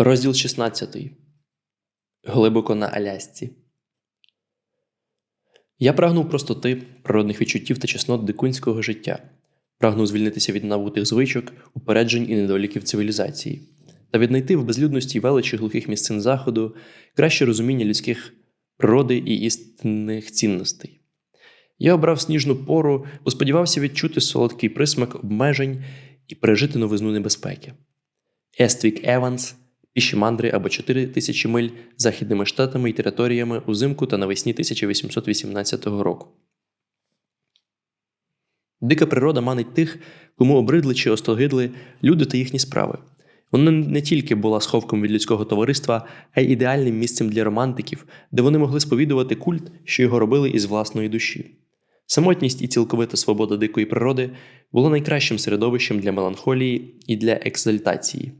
Розділ 16. Глибоко на Алясці. Я прагнув простоти, природних відчуттів та чеснот дикунського життя. Прагнув звільнитися від набутих звичок, упереджень і недоліків цивілізації, та віднайти в безлюдності величі глухих місцин заходу краще розуміння людських природи і істинних цінностей. Я обрав сніжну пору, бо сподівався відчути солодкий присмак обмежень і пережити новизну небезпеки. Ествік Еванс, піші мандри або 4 тисячі миль західними штатами і територіями узимку та навесні 1818 року. Дика природа манить тих, кому обридли чи остогидли люди та їхні справи. Вона не тільки була сховком від людського товариства, а й ідеальним місцем для романтиків, де вони могли сповідувати культ, що його робили із власної душі. Самотність і цілковита свобода дикої природи було найкращим середовищем для меланхолії і для екзальтації.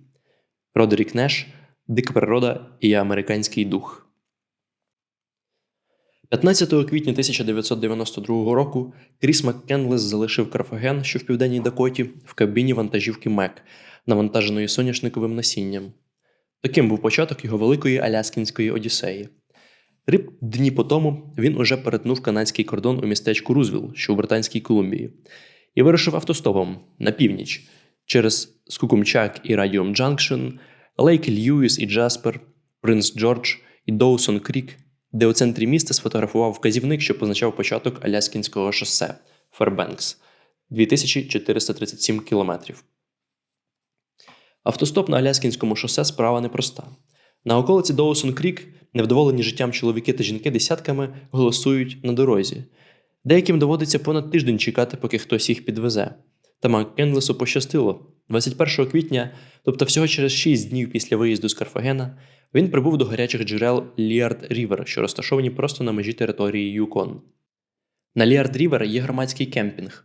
Родерік Неш Дика природа і американський дух. 15 квітня 1992 року Кріс Маккенлес залишив Карфаген, що в південній Дакоті, в кабіні вантажівки Мек, навантаженої соняшниковим насінням. Таким був початок його великої Аляскінської Одіссеї. Три дні по тому він уже перетнув канадський кордон у містечку Рузвіл, що у Британській Колумбії, і вирушив автостопом на північ через Скукумчак і Радіум Джанкшн, Лейк Льюіс і Джаспер, Принц Джордж і Доусон Крік, де у центрі міста сфотографував вказівник, що позначав початок Аляскінського шосе Фербенкс 2437 кілометрів. Автостоп на Аляскінському шосе справа непроста. На околиці Доусон Крік невдоволені життям чоловіки та жінки десятками голосують на дорозі. Деяким доводиться понад тиждень чекати, поки хтось їх підвезе. Та Маккенлесу пощастило. 21 квітня, тобто всього через 6 днів після виїзду з Карфагена, він прибув до гарячих джерел Ліард Рівер, що розташовані просто на межі території Юкон. На Ліард Рівер є громадський кемпінг.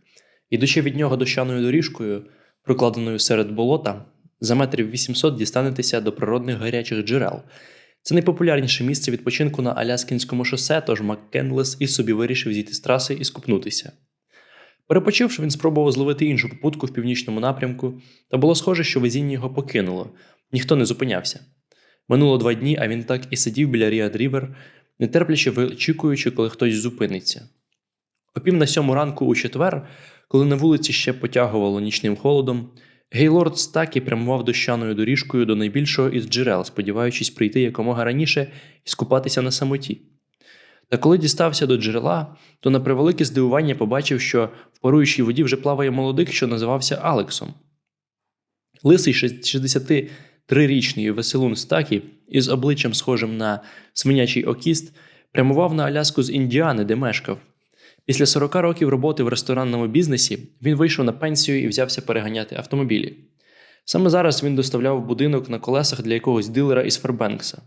Ідучи від нього дощаною доріжкою, прокладеною серед болота, за метрів 800 дістанетеся до природних гарячих джерел. Це найпопулярніше місце відпочинку на Аляскінському шосе, тож Маккенлес і собі вирішив зійти з траси і скупнутися. Перепочивши, він спробував зловити іншу попутку в північному напрямку, та було схоже, що везіння його покинуло, ніхто не зупинявся. Минуло два дні, а він так і сидів біля Ріад Рівер, нетерпляче вичікуючи, коли хтось зупиниться. О пів на сьому ранку у четвер, коли на вулиці ще потягувало нічним холодом, Гейлорд Стакі прямував дощаною доріжкою до найбільшого із джерел, сподіваючись прийти якомога раніше і скупатися на самоті. Та коли дістався до джерела, то на превелике здивування побачив, що в паруючій воді вже плаває молодик, що називався Алексом. Лисий 63-річний веселун Стакі із обличчям схожим на свинячий окіст прямував на Аляску з Індіани, де мешкав. Після 40 років роботи в ресторанному бізнесі він вийшов на пенсію і взявся переганяти автомобілі. Саме зараз він доставляв будинок на колесах для якогось дилера із Фербенкса.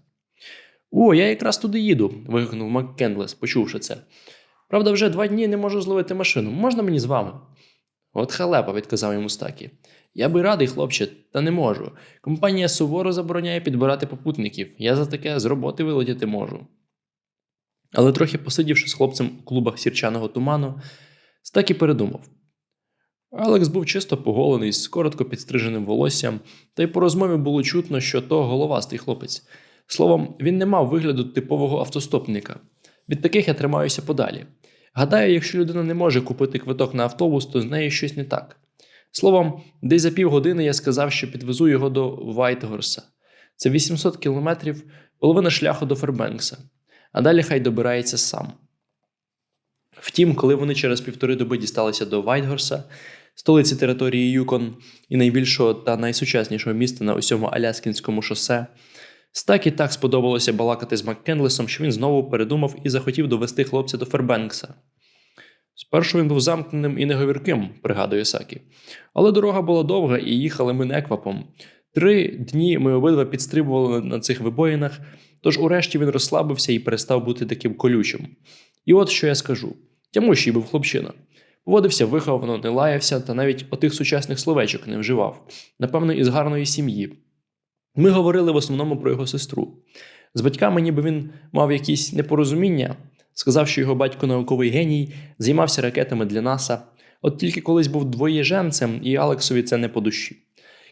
О, я якраз туди їду. вигукнув Маккенлес, почувши це. Правда, вже два дні не можу зловити машину. Можна мені з вами? От халепа, відказав йому Стакі. Я би радий, хлопче, та не можу. Компанія суворо забороняє підбирати попутників. Я за таке з роботи вилетіти можу. Але трохи посидівши з хлопцем у клубах сірчаного туману, Стакі передумав. Алекс був чисто поголений з коротко підстриженим волоссям, та й по розмові було чутно, що то головастий хлопець. Словом, він не мав вигляду типового автостопника. Від таких я тримаюся подалі. Гадаю, якщо людина не може купити квиток на автобус, то з нею щось не так. Словом, десь за півгодини я сказав, що підвезу його до Вайтгорса. Це 800 кілометрів, половина шляху до Фербенкса, а далі хай добирається сам. Втім, коли вони через півтори доби дісталися до Вайтгорса, столиці території Юкон і найбільшого та найсучаснішого міста на усьому Аляскінському шосе, Стакі так сподобалося балакати з Маккенлесом, що він знову передумав і захотів довести хлопця до Фербенкса. Спершу він був замкненим і неговірким, пригадує Сакі. Але дорога була довга і їхали ми неквапом. Три дні ми обидва підстрибували на цих вибоїнах, тож урешті він розслабився і перестав бути таким колючим. І от що я скажу: тямущий був хлопчина. Поводився виховано, не лаявся та навіть отих сучасних словечок не вживав, напевно, із гарної сім'ї. Ми говорили в основному про його сестру. З батьками, ніби він мав якісь непорозуміння, сказав, що його батько науковий геній, займався ракетами для НАСА. От тільки колись був двоєженцем, і Алексові це не по душі.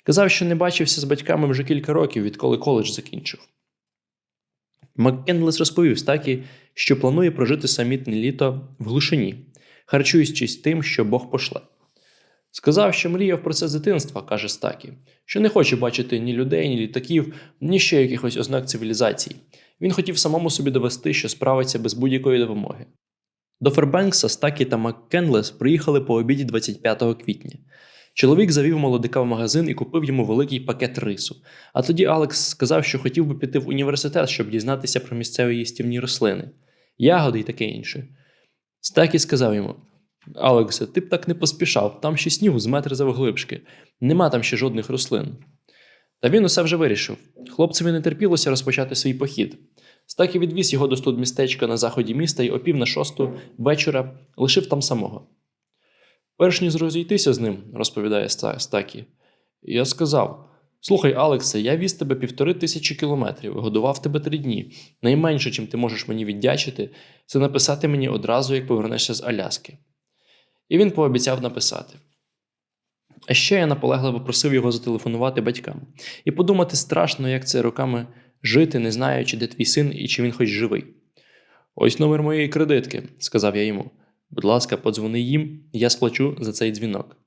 Казав, що не бачився з батьками вже кілька років, відколи коледж закінчив. Маккенлес розповів Стакі, що планує прожити самітне літо в глушині, харчуючись тим, що Бог пошле. Сказав, що мріяв про це з дитинства, каже Стакі, що не хоче бачити ні людей, ні літаків, ні ще якихось ознак цивілізації. Він хотів самому собі довести, що справиться без будь-якої допомоги. До Фербенкса Стакі та Маккенлес приїхали по обіді 25 квітня. Чоловік завів молодика в магазин і купив йому великий пакет рису. А тоді Алекс сказав, що хотів би піти в університет, щоб дізнатися про місцеві їстівні рослини, ягоди і таке інше. Стакі сказав йому: Алексе, ти б так не поспішав, там ще снігу з метр завглибшки, нема там ще жодних рослин. Та він усе вже вирішив. Хлопцеві не терпілося розпочати свій похід. Стакі відвіз його до студмістечка на заході міста і о пів на шосту вечора лишив там самого. Перш ніж розійтися з ним, розповідає Ста- Стакі, я сказав: Слухай, Алексе, я віз тебе півтори тисячі кілометрів, годував тебе три дні. Найменше, чим ти можеш мені віддячити, це написати мені одразу, як повернешся з Аляски. І він пообіцяв написати. А ще я наполегливо просив його зателефонувати батькам і подумати страшно, як це роками жити, не знаючи, де твій син і чи він хоч живий. Ось номер моєї кредитки, сказав я йому. Будь ласка, подзвони їм, я сплачу за цей дзвінок.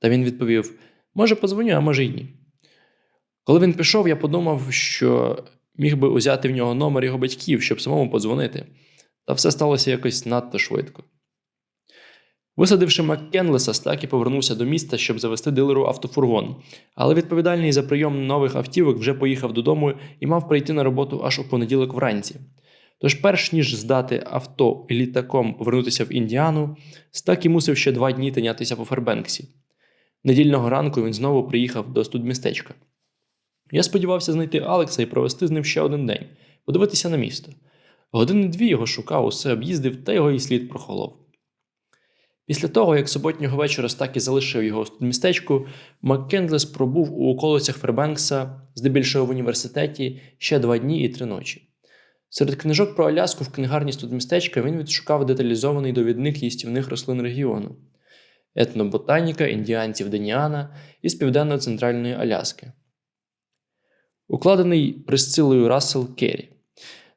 Та він відповів: може, подзвоню, а може й ні. Коли він пішов, я подумав, що міг би узяти в нього номер його батьків, щоб самому подзвонити. Та все сталося якось надто швидко. Висадивши Маккенлеса, Стакі повернувся до міста, щоб завести дилеру автофургон, але відповідальний за прийом нових автівок вже поїхав додому і мав прийти на роботу аж у понеділок вранці. Тож, перш ніж здати авто і літаком повернутися в Індіану, Стакі мусив ще два дні тинятися по Фербенксі. Недільного ранку він знову приїхав до студмістечка. Я сподівався знайти Алекса і провести з ним ще один день, подивитися на місто. Години дві його шукав, усе об'їздив, та його і слід прохолов. Після того, як суботнього вечора Стакі залишив його у студмістечку, Маккендлес пробув у околицях Фербенкса, здебільшого в університеті, ще два дні і три ночі. Серед книжок про Аляску в книгарні студмістечка він відшукав деталізований довідник їстівних рослин регіону, етноботаніка індіанців Деніана із південно-центральної Аляски, укладений Присцилою Рассел Керрі.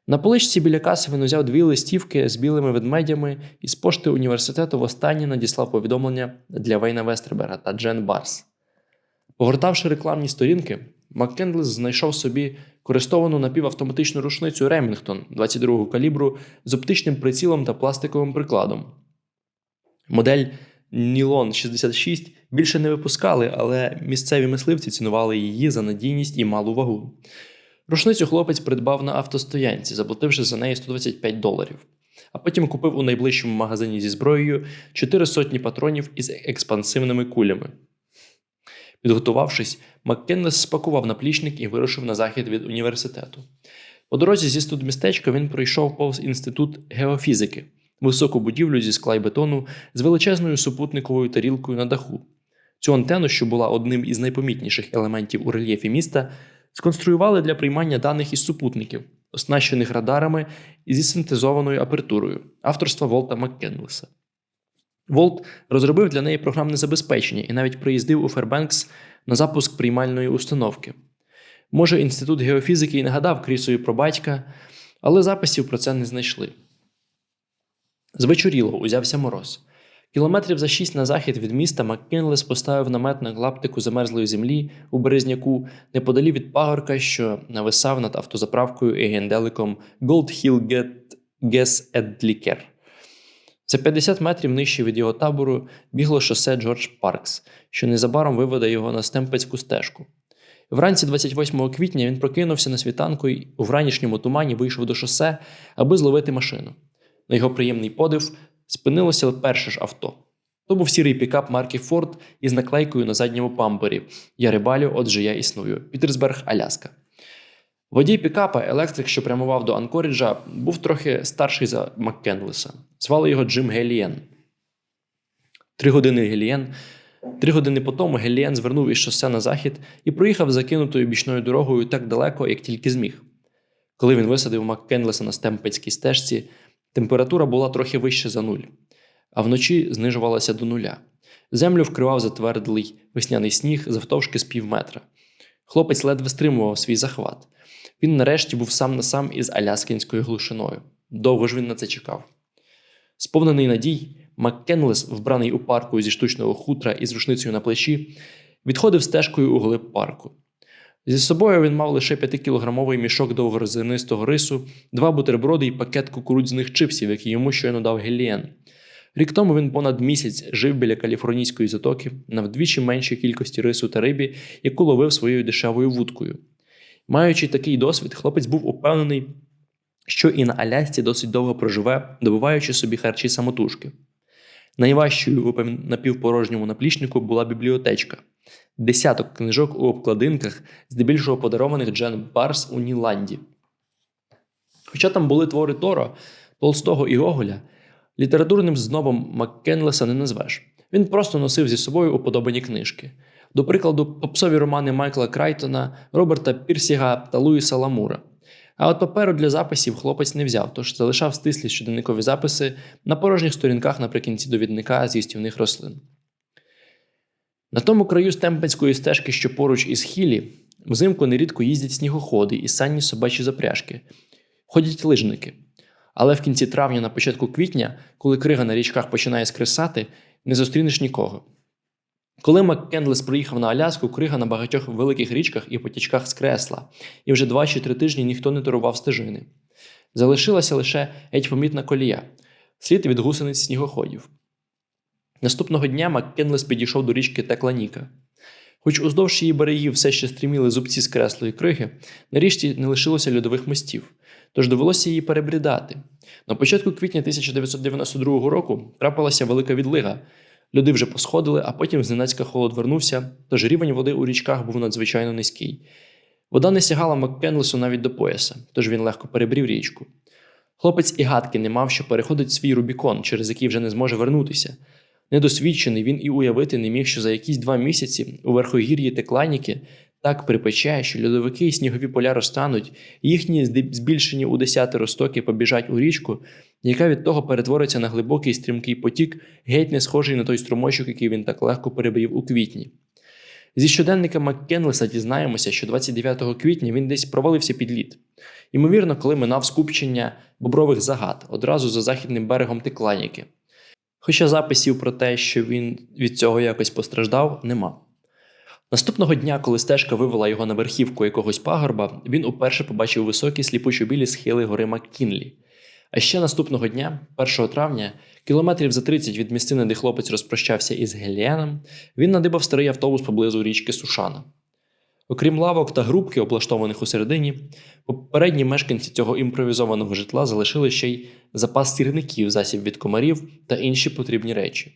На поличці біля каси він узяв дві листівки з білими ведмедями і з пошти університету востаннє надіслав повідомлення для Вейна Вестербера та Джен Барс. Погортавши рекламні сторінки, Маккендлес знайшов собі користовану напівавтоматичну рушницю Ремінгтон 22-го калібру з оптичним прицілом та пластиковим прикладом. Модель Нілон 66 більше не випускали, але місцеві мисливці цінували її за надійність і малу вагу. Рушницю хлопець придбав на автостоянці, заплативши за неї 125 доларів, а потім купив у найближчому магазині зі зброєю 4 сотні патронів із експансивними кулями. Підготувавшись, Маккеннес спакував наплічник і вирушив на захід від університету. По дорозі зі студмістечка він пройшов повз інститут геофізики, високу будівлю зі скла й бетону з величезною супутниковою тарілкою на даху. Цю антенну, що була одним із найпомітніших елементів у рельєфі міста, сконструювали для приймання даних із супутників, оснащених радарами і зі синтезованою апертурою авторства Волта Маккенлеса. Волт розробив для неї програмне забезпечення і навіть приїздив у Фербенкс на запуск приймальної установки. Може, інститут геофізики і нагадав Крісою про батька, але записів про це не знайшли. Звечоріло, узявся мороз. Кілометрів за шість на захід від міста Маккінлес поставив намет на клаптику замерзлої землі у березняку неподалі від пагорка, що нависав над автозаправкою і генделиком Gold Hill Get Gas Edliker. За 50 метрів нижче від його табору бігло шосе Джордж Паркс, що незабаром виведе його на стемпецьку стежку. Вранці 28 квітня він прокинувся на світанку і у вранішньому тумані вийшов до шосе, аби зловити машину. На його приємний подив спинилося перше ж авто. То був сірий пікап марки Форд із наклейкою на задньому пампері Я рибалю, отже, я існую. Пітерсберг, Аляска. Водій пікапа, електрик, що прямував до Анкоріджа, був трохи старший за Маккенлеса. Звали його Джим Гелієн. Три години Гелієн. Три години по тому Гелієн звернув із шосе на захід і проїхав закинутою бічною дорогою так далеко, як тільки зміг. Коли він висадив Маккенлеса на стемпецькій стежці, температура була трохи вище за нуль, а вночі знижувалася до нуля. Землю вкривав затвердлий весняний сніг завтовшки з півметра. Хлопець ледве стримував свій захват. Він нарешті був сам на сам із аляскінською глушиною. Довго ж він на це чекав. Сповнений надій, Маккенлес, вбраний у парку зі штучного хутра і з рушницею на плечі, відходив стежкою у глиб парку. Зі собою він мав лише 5-кілограмовий мішок довгорозинистого рису, два бутерброди і пакет кукурудзяних чипсів, які йому щойно дав Гелієн. Рік тому він понад місяць жив біля каліфорнійської затоки на вдвічі меншій кількості рису та рибі, яку ловив своєю дешевою вудкою. Маючи такий досвід, хлопець був упевнений, що і на Алясці досить довго проживе, добуваючи собі харчі самотужки. Найважчою у напівпорожньому наплічнику була бібліотечка. Десяток книжок у обкладинках, здебільшого подарованих Джен Барс у Ніланді. Хоча там були твори Торо, Толстого і Гоголя, літературним знобом Маккенлеса не назвеш. Він просто носив зі собою уподобані книжки. До прикладу, попсові романи Майкла Крайтона, Роберта Пірсіга та Луїса Ламура. А от паперу для записів хлопець не взяв, тож залишав стислі щоденникові записи на порожніх сторінках наприкінці довідника з їстівних рослин. На тому краю стемпенської стежки, що поруч із Хілі, взимку нерідко їздять снігоходи і санні собачі запряжки, ходять лижники. Але в кінці травня, на початку квітня, коли крига на річках починає скресати, не зустрінеш нікого. Коли Маккенлес приїхав на Аляску, крига на багатьох великих річках і потічках скресла, і вже два чи три тижні ніхто не турував стежини. Залишилася лише геть помітна колія, слід від гусениць снігоходів. Наступного дня Маккенлес підійшов до річки Текланіка. Хоч уздовж її берегів все ще стріміли зубці з креслої криги, на річці не лишилося льодових мостів, тож довелося її перебрідати. На початку квітня 1992 року трапилася велика відлига. Люди вже посходили, а потім зненацька холод вернувся, тож рівень води у річках був надзвичайно низький. Вода не сягала Маккенлесу навіть до пояса, тож він легко перебрів річку. Хлопець і гадки не мав, що переходить свій Рубікон, через який вже не зможе вернутися. Недосвідчений він і уявити не міг, що за якісь два місяці у верхогір'ї Текланіки так припече, що льодовики і снігові поля розтануть, їхні збільшені у десяти стоки побіжать у річку, яка від того перетвориться на глибокий стрімкий потік, геть не схожий на той струмочок, який він так легко перебрів у квітні. Зі щоденника Маккенлеса дізнаємося, що 29 квітня він десь провалився під лід. Ймовірно, коли минав скупчення бобрових загад одразу за західним берегом Текланіки. Хоча записів про те, що він від цього якось постраждав, нема. Наступного дня, коли стежка вивела його на верхівку якогось пагорба, він уперше побачив високі сліпучо-білі схили гори Маккінлі. А ще наступного дня, 1 травня, кілометрів за 30 від місцини, де хлопець розпрощався із Геліаном, він надибав старий автобус поблизу річки Сушана. Окрім лавок та грубки, облаштованих у середині, попередні мешканці цього імпровізованого житла залишили ще й запас сірників, засіб від комарів та інші потрібні речі.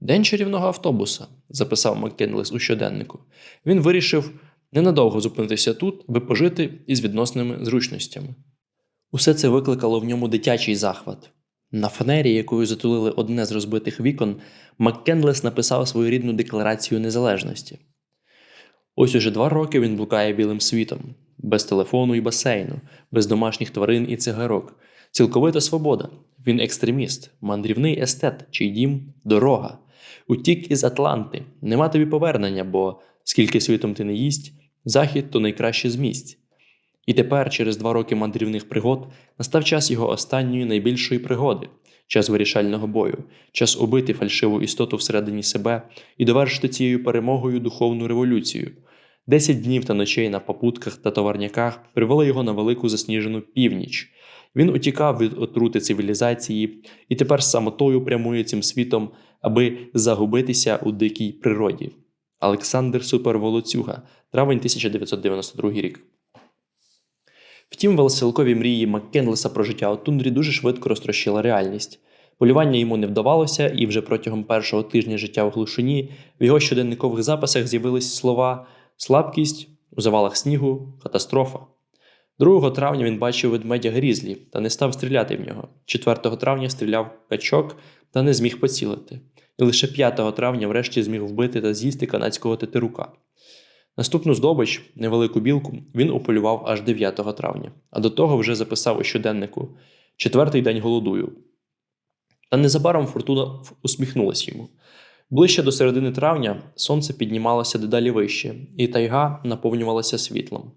День чарівного автобуса, записав Маккенлес у щоденнику. Він вирішив ненадовго зупинитися тут, аби пожити із відносними зручностями. Усе це викликало в ньому дитячий захват. На фанері, якою затулили одне з розбитих вікон, Маккенлес написав свою рідну декларацію незалежності. Ось уже два роки він блукає білим світом, без телефону і басейну, без домашніх тварин і цигарок. Цілковита свобода. Він екстреміст, мандрівний естет, чий дім дорога. Утік із Атланти, нема тобі повернення, бо скільки світом ти не їсть, захід то найкраще з місць. І тепер, через два роки мандрівних пригод, настав час його останньої найбільшої пригоди, час вирішального бою, час убити фальшиву істоту всередині себе і довершити цією перемогою духовну революцію. Десять днів та ночей на попутках та товарняках привели його на велику засніжену північ. Він утікав від отрути цивілізації і тепер самотою прямує цим світом, аби загубитися у дикій природі. Олександр Суперволоцюга, травень 1992 рік. Втім, велоселкові мрії Маккенлеса про життя у тундрі дуже швидко розтрощила реальність. Полювання йому не вдавалося, і вже протягом першого тижня життя в глушині в його щоденникових записах з'явились слова слабкість у завалах снігу, катастрофа. 2 травня він бачив ведмедя Грізлі та не став стріляти в нього. 4 травня стріляв качок та не зміг поцілити. І лише 5 травня врешті зміг вбити та з'їсти канадського тетерука. Наступну здобич, невелику білку, він уполював аж 9 травня, а до того вже записав у щоденнику четвертий день голодую. Та незабаром фортуна усміхнулась йому. Ближче до середини травня сонце піднімалося дедалі вище, і тайга наповнювалася світлом.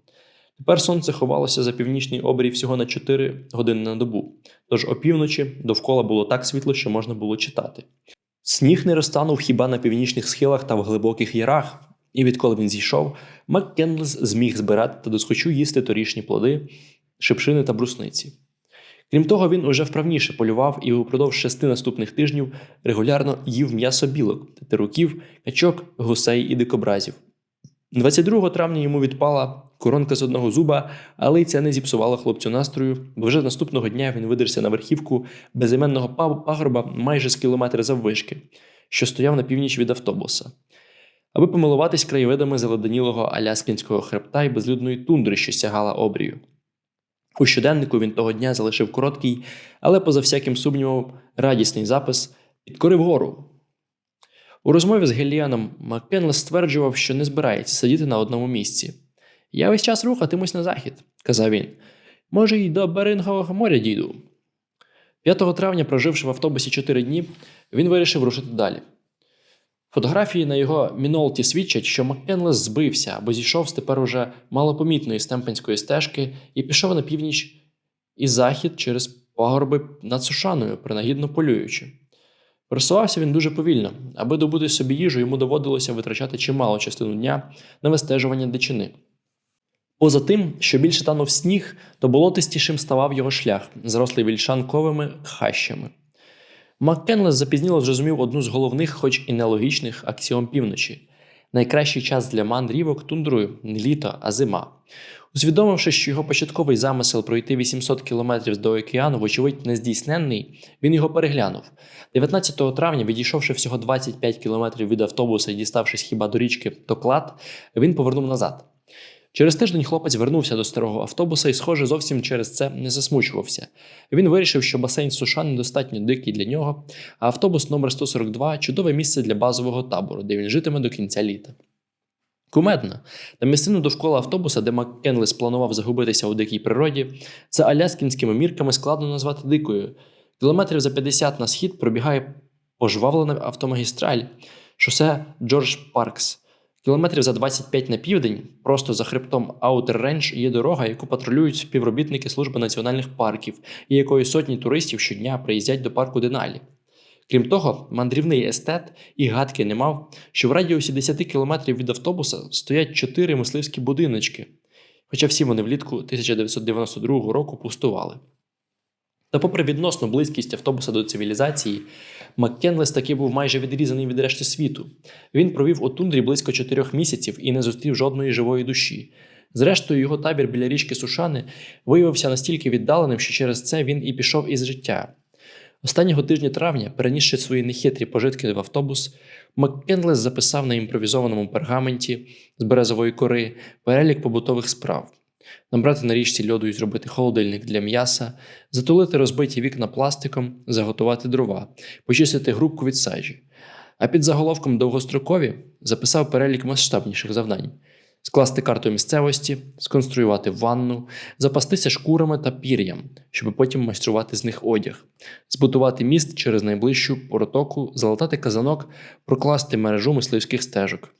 Тепер сонце ховалося за північний обрій всього на 4 години на добу, тож опівночі довкола було так світло, що можна було читати. Сніг не розтанув хіба на північних схилах та в глибоких ярах, і відколи він зійшов, Маккенлес зміг збирати та досхочу їсти торішні плоди, шипшини та брусниці. Крім того, він уже вправніше полював і упродовж шести наступних тижнів регулярно їв м'ясо білок, тетеруків, качок, гусей і дикобразів. 22 травня йому відпала коронка з одного зуба, але й це не зіпсувало хлопцю настрою, бо вже наступного дня він видерся на верхівку безіменного пагорба майже з кілометра заввишки, що стояв на північ від автобуса, аби помилуватись краєвидами заледенілого аляскінського хребта і безлюдної тундри, що сягала обрію. У щоденнику він того дня залишив короткий, але поза всяким сумнівом радісний запис підкорив гору. У розмові з Геліаном Маккенлес стверджував, що не збирається сидіти на одному місці. Я весь час рухатимусь на захід, казав він. Може, й до Берингового моря дійду. 5 травня, проживши в автобусі 4 дні, він вирішив рушити далі. Фотографії на його мінолті свідчать, що Маккенлес збився або зійшов з тепер уже малопомітної стемпенської стежки і пішов на північ і захід через пагорби над Сушаною, принагідно полюючи. Просувався він дуже повільно, аби добути собі їжу, йому доводилося витрачати чимало частину дня на вистежування дичини. Поза тим, що більше танув сніг, то болотистішим ставав його шлях, зрослий вільшанковими хащами. Маккенлес запізніло зрозумів одну з головних, хоч і нелогічних аксіом півночі. Найкращий час для мандрівок тундрою не літо, а зима. Усвідомивши, що його початковий замисел пройти 800 кілометрів до океану, вочевидь, нездійсненний, він його переглянув. 19 травня, відійшовши всього 25 кілометрів від автобуса і діставшись хіба до річки Токлад, він повернув назад. Через тиждень хлопець вернувся до старого автобуса і, схоже, зовсім через це не засмучувався. Він вирішив, що басейн Суша недостатньо дикий для нього, а автобус номер 142 чудове місце для базового табору, де він житиме до кінця літа. Кумедно, та місцину довкола автобуса, де Маккенлес планував загубитися у дикій природі, за аляскінськими мірками складно назвати дикою. Кілометрів за 50 на схід пробігає пожвавлена автомагістраль, шосе Джордж Паркс. Кілометрів за 25 на південь, просто за хребтом Outer Range, є дорога, яку патрулюють співробітники служби національних парків, і якої сотні туристів щодня приїздять до парку Деналі. Крім того, мандрівний естет і гадки не мав, що в радіусі 10 кілометрів від автобуса стоять чотири мисливські будиночки, хоча всі вони влітку 1992 року пустували. Та, попри відносну близькість автобуса до цивілізації, Маккенлес таки був майже відрізаний від решти світу. Він провів у тундрі близько чотирьох місяців і не зустрів жодної живої душі. Зрештою, його табір біля річки Сушани виявився настільки віддаленим, що через це він і пішов із життя. Останнього тижня травня, перенісши свої нехитрі пожитки в автобус, Маккенлес записав на імпровізованому пергаменті з березової кори перелік побутових справ. Набрати на річці льоду і зробити холодильник для м'яса, затулити розбиті вікна пластиком, заготувати дрова, почистити грубку від сажі. А під заголовком довгострокові записав перелік масштабніших завдань: скласти карту місцевості, сконструювати ванну, запастися шкурами та пір'ям, щоб потім майструвати з них одяг, збудувати міст через найближчу протоку, залатати казанок, прокласти мережу мисливських стежок.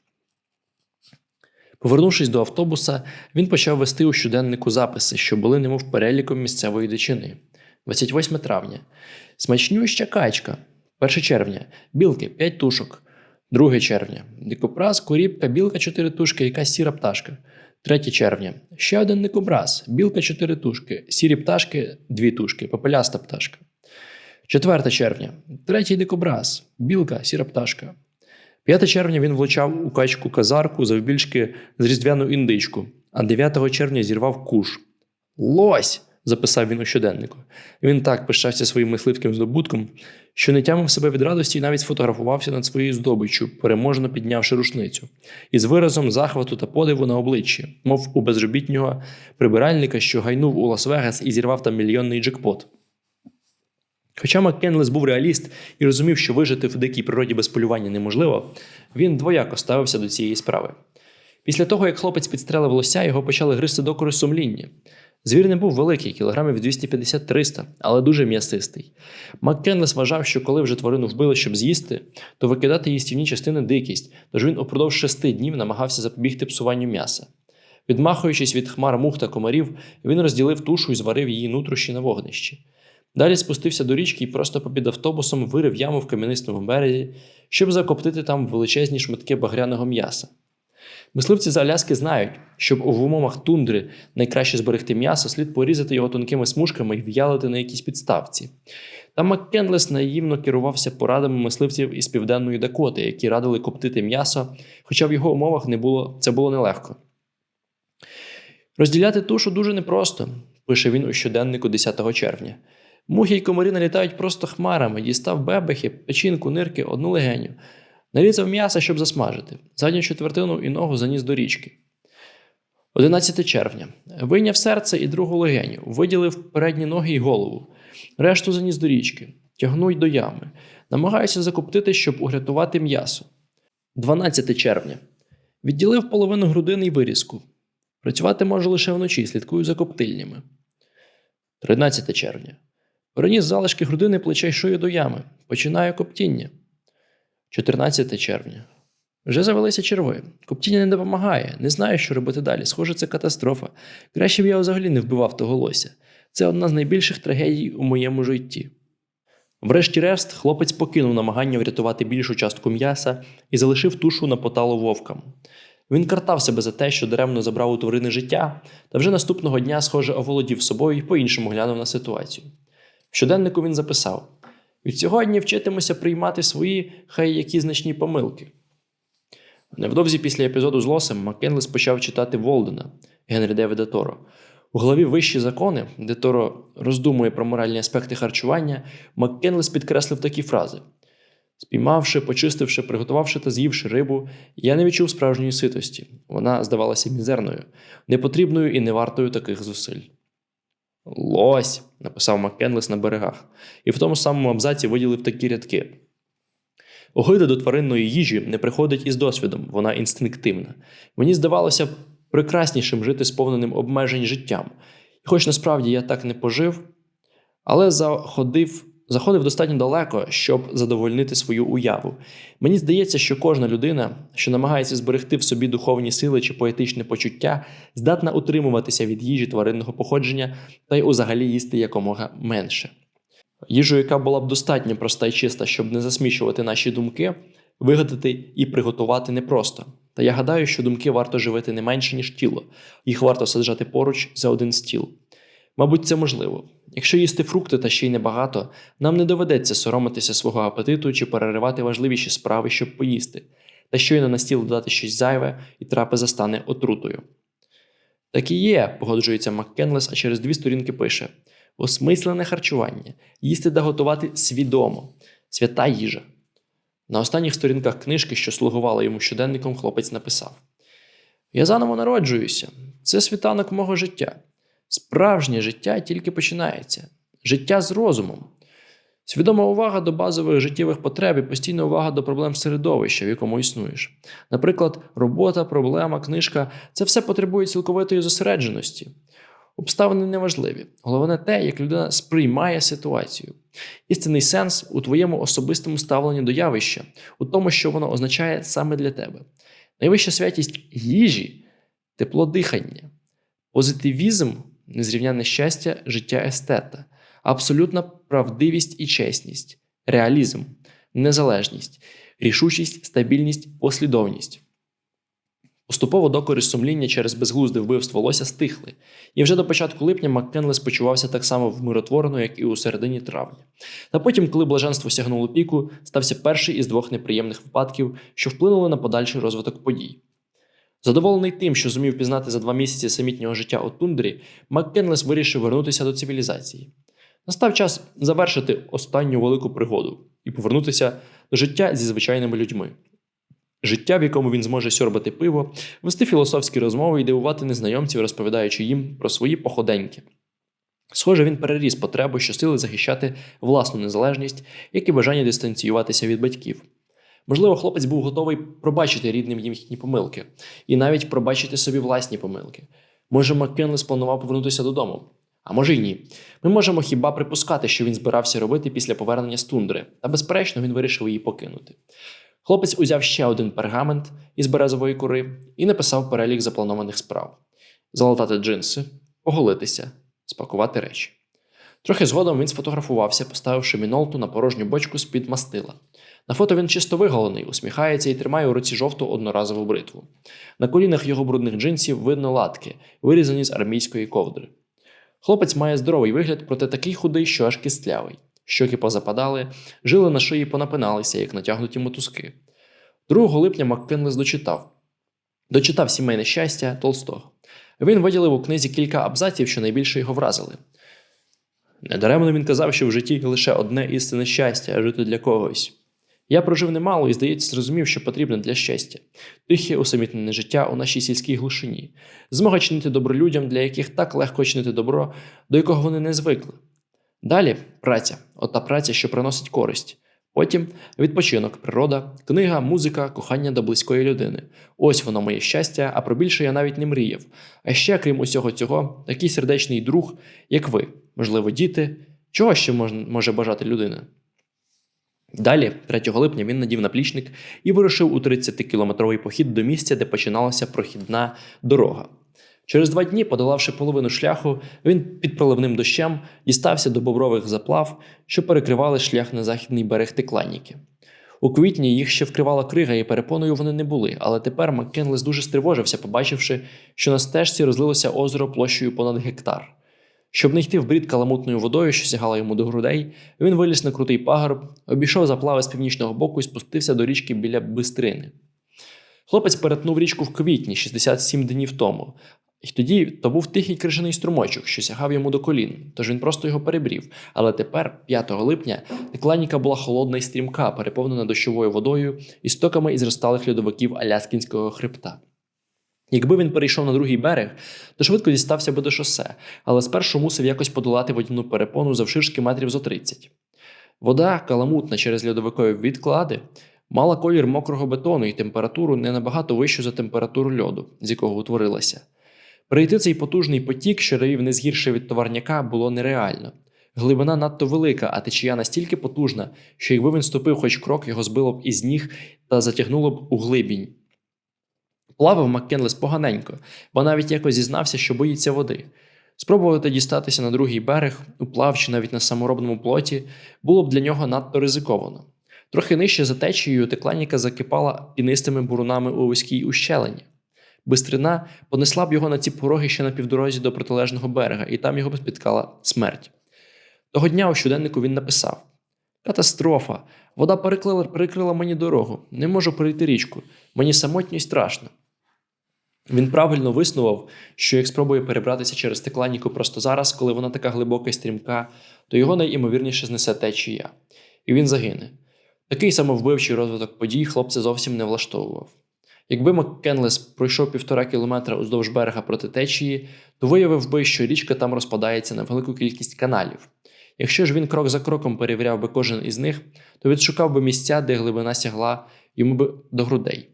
Повернувшись до автобуса, він почав вести у щоденнику записи, що були немов переліком місцевої дичини. 28 травня. Смачнюща качка. 1 червня. Білки 5 тушок. 2 червня. Дикобраз, корібка, білка 4 тушки, якась сіра пташка. 3 червня. Ще один дикобраз, білка 4 тушки, сірі пташки 2 тушки, попеляста пташка. 4 червня. Третій дикобраз, білка, сіра пташка. 5 червня він влучав у качку казарку завбільшки з різдвяну індичку, а 9 червня зірвав куш. Лось! записав він у щоденнику. Він так пишався своїм мисливським здобутком, що не тямив себе від радості і навіть сфотографувався над своєю здобиччю, переможно піднявши рушницю, із виразом захвату та подиву на обличчі, мов у безробітнього прибиральника, що гайнув у Лас-Вегас і зірвав там мільйонний джекпот. Хоча Маккенлес був реаліст і розумів, що вижити в дикій природі без полювання неможливо, він двояко ставився до цієї справи. Після того, як хлопець підстрелив лося, його почали гризти докори сумління. Звір не був великий, кілограмів 250-300, але дуже м'ясистий. Маккенлес вважав, що коли вже тварину вбили, щоб з'їсти, то викидати її стівні частини дикість, тож він упродовж шести днів намагався запобігти псуванню м'яса. Відмахуючись від хмар мух та комарів, він розділив тушу і зварив її нутрощі на вогнищі. Далі спустився до річки і просто попід автобусом вирив яму в кам'янистому березі, щоб закоптити там величезні шматки багряного м'яса. Мисливці з Аляски знають, щоб в умовах тундри найкраще зберегти м'ясо, слід порізати його тонкими смужками і в'ялити на якійсь підставці. Та Маккенлес наївно керувався порадами мисливців із південної Дакоти, які радили коптити м'ясо, хоча в його умовах не було, це було нелегко. Розділяти тушу дуже непросто, пише він у щоденнику 10 червня. Мухи й комарі налітають просто хмарами, дістав бебехи, печінку, нирки, одну легеню. Нарізав м'ясо, щоб засмажити, задню четвертину і ногу заніс до річки. 11 червня. Вийняв серце і другу легеню, виділив передні ноги і голову. Решту заніс до річки, тягнув до ями. Намагаюся закоптити, щоб урятувати м'ясо. 12 червня. Відділив половину грудини і вирізку. Працювати можу лише вночі, слідкую за коптильнями. 13 червня. Переніс залишки грудини плечей шию до ями. Починаю коптіння. 14 червня. Вже завелися черви. Коптіння не допомагає, не знаю, що робити далі. Схоже, це катастрофа. Краще б я взагалі не вбивав того лося. Це одна з найбільших трагедій у моєму житті. Врешті-решт, хлопець покинув намагання врятувати більшу частку м'яса і залишив тушу на поталу вовкам. Він картав себе за те, що даремно забрав у тварини життя, та вже наступного дня, схоже, оволодів собою і по-іншому глянув на ситуацію. Щоденнику він записав: від сьогодні вчитимуся приймати свої хай які значні помилки. Невдовзі після епізоду з лосем Маккенлес почав читати Волдена Генрі Девіда Торо. У голові Вищі закони, де Торо роздумує про моральні аспекти харчування, Маккенлес підкреслив такі фрази: Спіймавши, почистивши, приготувавши та з'ївши рибу, я не відчув справжньої ситості. Вона здавалася мізерною, непотрібною і не вартою таких зусиль. Лось, написав Маккенлес на берегах, і в тому самому абзаці виділив такі рядки. Огида до тваринної їжі не приходить із досвідом, вона інстинктивна. Мені здавалося прекраснішим жити сповненим обмежень життям. І хоч насправді я так не пожив, але заходив, заходив достатньо далеко, щоб задовольнити свою уяву. Мені здається, що кожна людина, що намагається зберегти в собі духовні сили чи поетичне почуття, здатна утримуватися від їжі тваринного походження та й узагалі їсти якомога менше. Їжу, яка була б достатньо проста і чиста, щоб не засмічувати наші думки, вигадати і приготувати непросто. Та я гадаю, що думки варто живити не менше, ніж тіло, їх варто саджати поруч за один стіл. Мабуть, це можливо. Якщо їсти фрукти та ще й небагато, нам не доведеться соромитися свого апетиту чи переривати важливіші справи, щоб поїсти, та щойно на стіл додати щось зайве, і трапеза стане отрутою. Так і є, погоджується Маккенлес, а через дві сторінки пише: осмислене харчування, їсти та готувати свідомо, свята їжа. На останніх сторінках книжки, що слугувала йому щоденником, хлопець написав: Я заново народжуюся. Це світанок мого життя. Справжнє життя тільки починається. Життя з розумом. Свідома увага до базових життєвих потреб і постійна увага до проблем середовища, в якому існуєш. Наприклад, робота, проблема, книжка це все потребує цілковитої зосередженості. Обставини неважливі. Головне те, як людина сприймає ситуацію. Істинний сенс у твоєму особистому ставленні до явища, у тому, що воно означає саме для тебе. Найвища святість їжі тепло дихання, позитивізм, незрівняне щастя, життя естета, абсолютна правдивість і чесність, реалізм, незалежність, рішучість, стабільність, послідовність. Поступово докори сумління через безглузде вбивство лося стихли, і вже до початку липня Маккенлес почувався так само вмиротворено, як і у середині травня. Та потім, коли блаженство сягнуло піку, стався перший із двох неприємних випадків, що вплинули на подальший розвиток подій. Задоволений тим, що зумів пізнати за два місяці самітнього життя у тундрі, Маккенлес вирішив вернутися до цивілізації. Настав час завершити останню велику пригоду і повернутися до життя зі звичайними людьми. Життя, в якому він зможе сьорбати пиво, вести філософські розмови і дивувати незнайомців, розповідаючи їм про свої походеньки. Схоже, він переріс потребу щосили захищати власну незалежність, як і бажання дистанціюватися від батьків. Можливо, хлопець був готовий пробачити рідним їм їхні помилки, і навіть пробачити собі власні помилки. Може, Маккенлес планував повернутися додому? А може й ні. Ми можемо хіба припускати, що він збирався робити після повернення з тундри, та безперечно він вирішив її покинути. Хлопець узяв ще один пергамент із березової кори і написав перелік запланованих справ: залатати джинси, оголитися, спакувати речі. Трохи згодом він сфотографувався, поставивши мінолту на порожню бочку з-під мастила. На фото він чисто виголений, усміхається і тримає у руці жовту одноразову бритву. На колінах його брудних джинсів видно латки, вирізані з армійської ковдри. Хлопець має здоровий вигляд, проте такий худий, що аж кістлявий. Щоки позападали, жили на шиї понапиналися, як натягнуті мотузки. 2 липня Маккенлес дочитав. Дочитав сімейне щастя Толстого. Він виділив у книзі кілька абзаців, що найбільше його вразили. Недаремно він казав, що в житті лише одне істинне щастя жити для когось. Я прожив немало і, здається, зрозумів, що потрібно для щастя тихе, усамітнене життя у нашій сільській глушині, змога чинити добро людям, для яких так легко чинити добро, до якого вони не звикли. Далі праця, ота праця, що приносить користь. Потім відпочинок, природа, книга, музика, кохання до близької людини. Ось воно моє щастя, а про більше я навіть не мріяв. А ще, крім усього цього, такий сердечний друг, як ви, можливо, діти. Чого ще може бажати людина? Далі, 3 липня, він надів наплічник і вирушив у 30-кілометровий похід до місця, де починалася прохідна дорога. Через два дні, подолавши половину шляху, він під проливним дощем дістався до бобрових заплав, що перекривали шлях на західний берег Текланіки. У квітні їх ще вкривала крига, і перепоною вони не були, але тепер Маккенлес дуже стривожився, побачивши, що на стежці розлилося озеро площею понад гектар. Щоб не йти в брід каламутною водою, що сягала йому до грудей, він виліз на крутий пагорб, обійшов заплави з північного боку і спустився до річки біля Бистрини. Хлопець перетнув річку в квітні, 67 днів тому. І тоді то був тихий крижаний струмочок, що сягав йому до колін, тож він просто його перебрів. Але тепер, 5 липня, Текланіка була холодна і стрімка, переповнена дощовою водою і стоками із розталих льодовиків Аляскінського хребта. Якби він перейшов на другий берег, то швидко дістався би до шосе, але спершу мусив якось подолати водяну перепону завширшки метрів зо 30. Вода, каламутна через льодовикові відклади, мала колір мокрого бетону і температуру не набагато вищу за температуру льоду, з якого утворилася. Перейти цей потужний потік, що ревів не згірше від товарняка, було нереально. Глибина надто велика, а течія настільки потужна, що якби він ступив хоч крок, його збило б із ніг та затягнуло б у глибінь. Плавав Маккенлес поганенько, бо навіть якось зізнався, що боїться води. Спробувати дістатися на другий берег, уплав чи навіть на саморобному плоті, було б для нього надто ризиковано. Трохи нижче за течією текланіка закипала пінистими бурунами у вузькій ущелині. Бистрина понесла б його на ці пороги ще на півдорозі до протилежного берега, і там його б спіткала смерть. Того дня у щоденнику він написав: Катастрофа! Вода перекрила, перекрила мені дорогу, не можу перейти річку, мені самотньо й страшно. Він правильно виснував, що як спробує перебратися через Текланіку просто зараз, коли вона така глибока і стрімка, то його найімовірніше знесе течія, і він загине. Такий самовбивчий розвиток подій хлопця зовсім не влаштовував. Якби Маккенлес пройшов півтора кілометра уздовж берега проти течії, то виявив би, що річка там розпадається на велику кількість каналів. Якщо ж він крок за кроком перевіряв би кожен із них, то відшукав би місця, де глибина сягла йому би до грудей.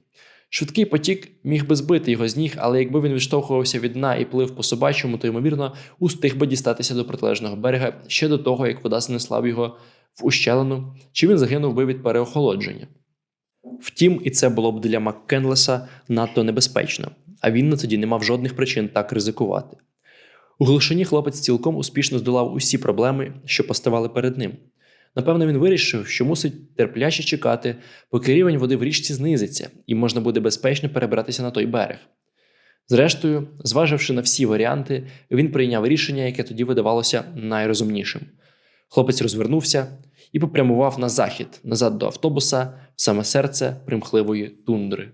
Швидкий потік міг би збити його з ніг, але якби він відштовхувався від дна і плив по собачому, то ймовірно устиг би дістатися до протилежного берега ще до того, як вода занесла б його в ущелину, чи він загинув би від переохолодження. Втім, і це було б для Маккенлеса надто небезпечно, а він на тоді не мав жодних причин так ризикувати. У глушині хлопець цілком успішно здолав усі проблеми, що поставали перед ним. Напевно, він вирішив, що мусить терпляче чекати, поки рівень води в річці знизиться, і можна буде безпечно перебратися на той берег. Зрештою, зваживши на всі варіанти, він прийняв рішення, яке тоді видавалося найрозумнішим. Хлопець розвернувся і попрямував на захід, назад до автобуса, в саме серце примхливої тундри.